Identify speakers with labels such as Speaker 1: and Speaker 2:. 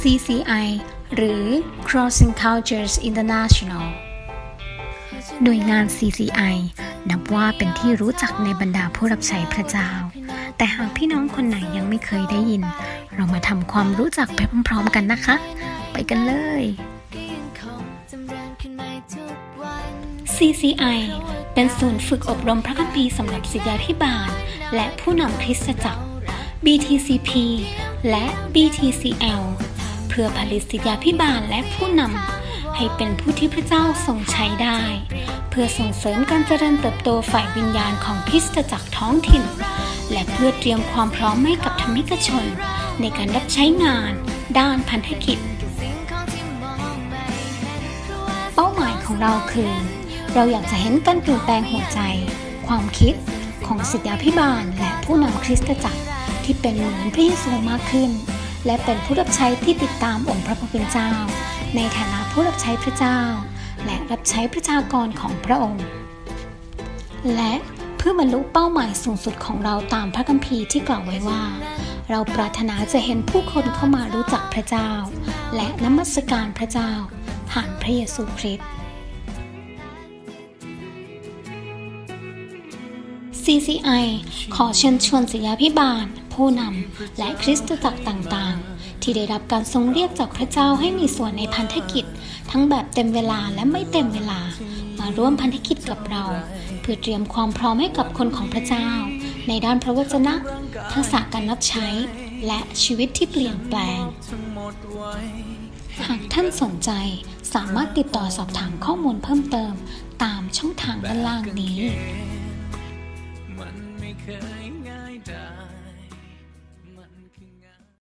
Speaker 1: CCI หรือ Crossing Cultures International หน่วยงาน CCI นับว่าเป็นที่รู้จักในบรรดาผู้รับใช้พระเจ้า แต่หากพี่น้องคนไหนยังไม่เคยได้ยิน เรามาทำความรู้จักไปพร้อมๆกันนะคะ ไปกันเลย CCI เป็นศูนย์ฝึกอบรมพระคัมภีร์สำหรับศิษยาพิบาล และผู้นำคริสตจักร BTCP และ BTCL เพื่อผลิตศิษยาพิบาลและผู้นำให้เป็นผู้ที่พระเจ้าทรงใช้ได้ เพื่อส่งเสริมการเจริญเติบโตฝ่ายวิญญาณของคริสตจักรท้องถิ่น และเพื่อเตรียมความพร้อมให้กับธรรมิกชน ในการรับใช้งาน ด้านพันธกิจ เป้าหมายของเราคือ เราอยากจะเห็นการเปลี่ยนแปลงหัวใจ ความคิดของศิษยาพิบาลและผู้นำคริสตจักรที่เป็นเหมือนพระเยซูมากขึ้น และเป็นผู้รับใช้ที่ติดตามองค์พระผู้เป็นเจ้า ในฐานะผู้รับใช้พระเจ้า และรับใช้ประชากรของพระองค์ และเพื่อบรรลุเป้าหมายสูงสุดของเราตามพระคัมภีร์ที่กล่าวไว้ว่า เราปรารถนาจะเห็นผู้คนเข้ามารู้จักพระเจ้า และนมัสการพระเจ้าผ่านพระเยซูคริสต์ CCI ขอเชิญชวนศิยาพิบาล ผู้นำ และคริสตจักรต่างๆ ที่ได้รับการทรงเรียกจากพระเจ้าให้มีส่วนในพันธกิจ ทั้งแบบเต็มเวลาและไม่เต็มเวลา มาร่วมพันธกิจกับเรา เพื่อเตรียมความพร้อมให้กับคนของพระเจ้า ในด้านพระวจนะ ทักษะการรับใช้ และชีวิตที่เปลี่ยนแปลง หากท่านสนใจสามารถติดต่อสอบถามข้อมูลเพิ่มเติม ตามช่องทางด้านล่างนี้
Speaker 2: 可以爱的。